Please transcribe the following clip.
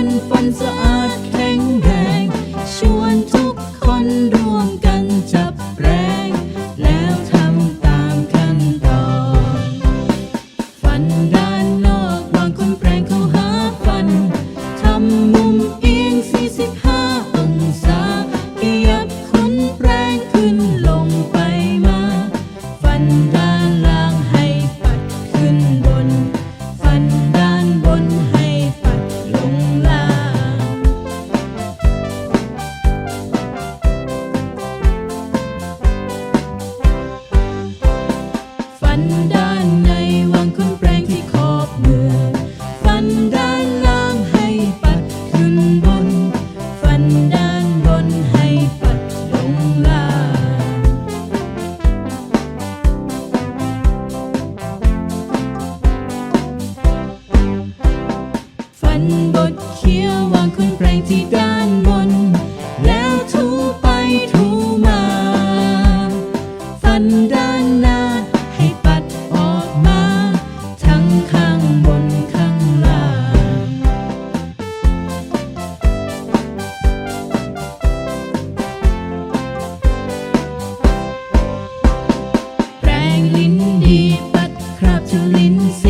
kaisipan นบดเคี้ยววางคุณแปลงที่ด้านบน แล้วถูไปถูมา ฟันด้านหน้าให้ปัดออกมา ทั้งข้างบนข้างล่าง แปรงลิ้นดีปัดคราบจุลิ้นทรี